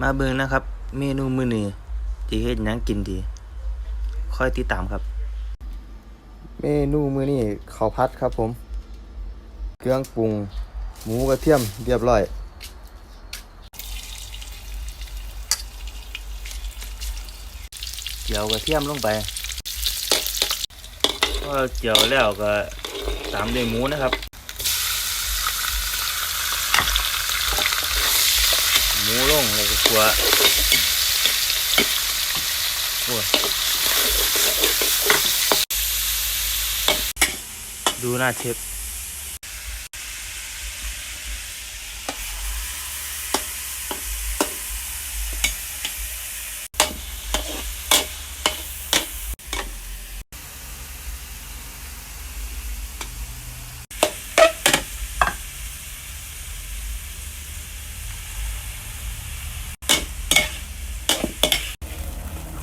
มาเบิ่งนะครับ เมนูมื้อนี้สิเฮ็ดหยังกินดี ค่อยติดตามครับ เมนูมื้อนี้ข้าวผัดครับผม เครื่องปรุง หมูกระเทียมเรียบร้อย เจียวกระเทียมลงไปพอเจียวแล้วก็ตามด้วยหมูนะครับ หมูลงแล้วก็ขัวโอ้ยดูหน้าเชฟ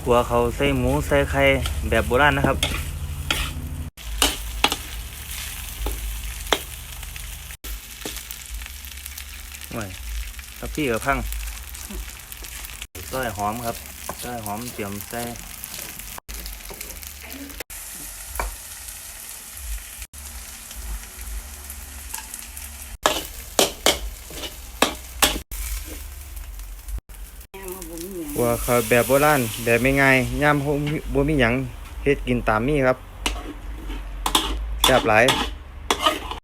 ขัวเขาใส่หมูใส่ไข่แบบโบราณนะครับ โอ้ยทับพี่กับพังซอยหอมครับซอยหอมเตรียมใส่ ว่าเขาแบบโบราณแบบไม่ง่ายย่ำบ่มีหยังเฮ็ดกินตามนี่ครับแซ่บหลาย